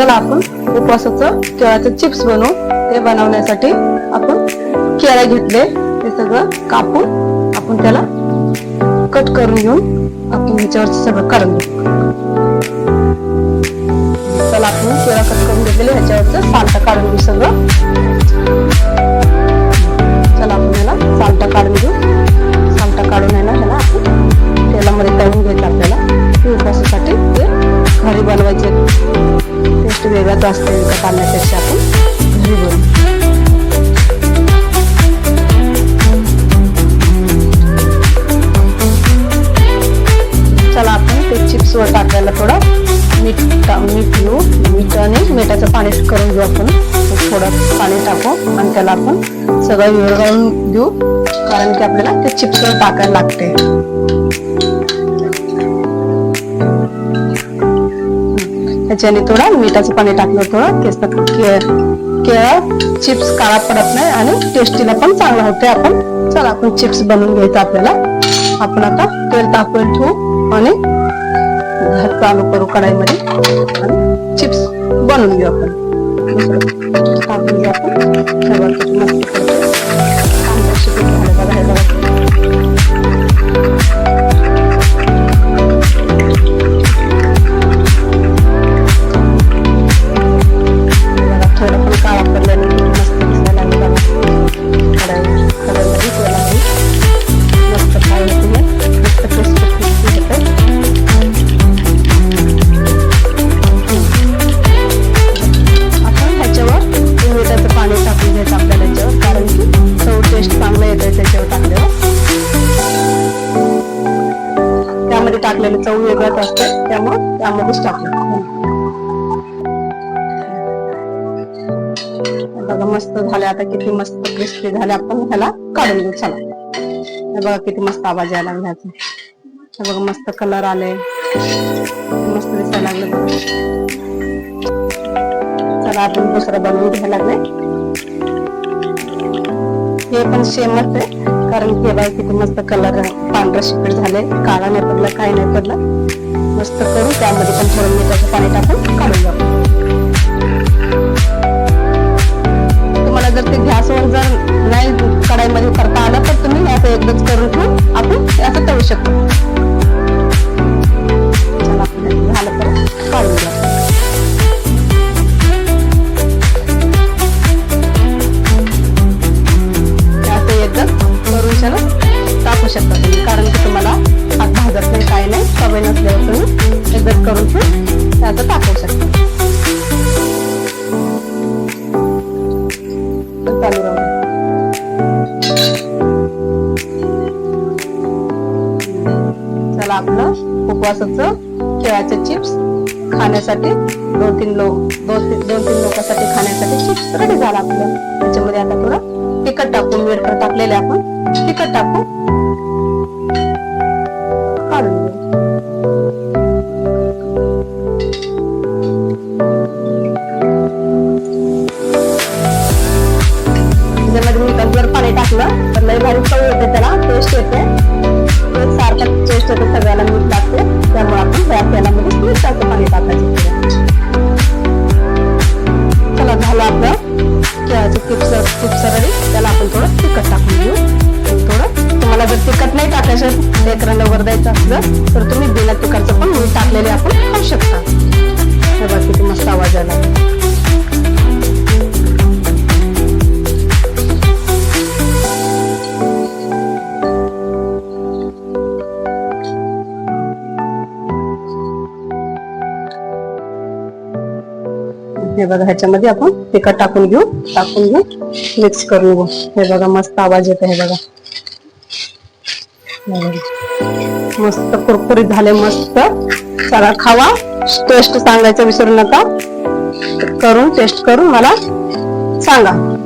चला आपण उपवासाचं केळाचं चिप्स बनवू. ते बनवण्यासाठी आपण केळं घेतले. ते सगळं कापून आपण त्याला कट करून घेऊन आपण ह्याच्यावर सगळं काढून घेऊ. चला आपण केळं कट करून घेतलेले ह्याच्यावरचं साल्ट काढून घेऊ सगळं. टेस्ट वेगळाच असते विकत आणण्यापेक्षा आपण घरी बनवू चला आपण ते चिप्स वर टाकायला थोडं मीठ मीठ घेऊ. मीठ आणि मिठाचं पाणी करून घेऊ आपण. थोडं पाणी टाकू आणि त्याला आपण सगळं विरघळून देऊ कारण की आपल्याला ते चिप्सवर टाकायला लागते. त्याच्याने थोडं मिठाचं पाणी टाकलं थोडं. केस केळं चिप्स काळा पडत नाही आणि टेस्टीला पण चांगलं होते आपण. चला आपण चिप्स बनवून घ्यायचं आपल्याला. आपण आता तेल तापवून ठेवू आणि चालू करू कढाईमध्ये. आणि चिप्स बनवून घेऊ आपण. टाकलेलं चव वेगळंच असतं. त्यामुळं त्यामध्येच टाकलं. बघा मस्त झाले. आता किती मस्त क्रिस्पी झाले. आपण ह्याला काढून घेऊ. चला. बघा किती मस्त आवाज यायला लागला बघा मस्त कलर आले मस्त दिसायला लागले चला आपण दुसरं बनवून घ्यायला लागले हे पण सेमच आहे. कारण की बघा किती मस्त कलर पांढरा शिपट झाले काळा नाही पडला काय नाही पडला. मस्त करू त्यामध्ये पण थोडं मिठाचं पाणी टाकून काढून जाऊ. शकता तुम्ही कारण की तुम्हाला हात भाजत नाही काय नाही सवय नसल्यावर तुम्ही एकदम करून ठेवून त्याचं टाकू शकता. चालू राहू चला आपलं उपवासाचं खेळाचे चिप्स खाण्यासाठी दोन तीन लोक दोन तीन दोन तीन लोकांसाठी खाण्यासाठी चिप्स रेडी झाला आपलं. त्याच्यामध्ये आता थोडं तिखट टाकून वेडकर टाकलेले आपण. तिखट टाकू काढून घेऊ त्याच्यामध्ये मी जर पाणी टाकलं तर लई भारी चव येते त्याला टेस्ट येते ते सारखं टेस्ट येते सगळ्याला मीठ लागते त्यामुळे आपण त्या तेलामध्ये जर तिखट नाही टाकायचं. लेकरांना वर द्यायचं असलं तर तुम्ही बिना तिखटचं पण मीठ टाकलेले आपण खाऊ शकता. हे बघा किती मस्त आवाज आला हे बघा ह्याच्यामध्ये आपण तिखट टाकून घेऊ टाकून घेऊ मिक्स करून घेऊ. हे बघा मस्त आवाज येतो हे बघा. मस्त कुरकुरीत झाले मस्त. सगळा खावा. टेस्ट सांगायचं विसरू नका. करून टेस्ट करून मला सांगा.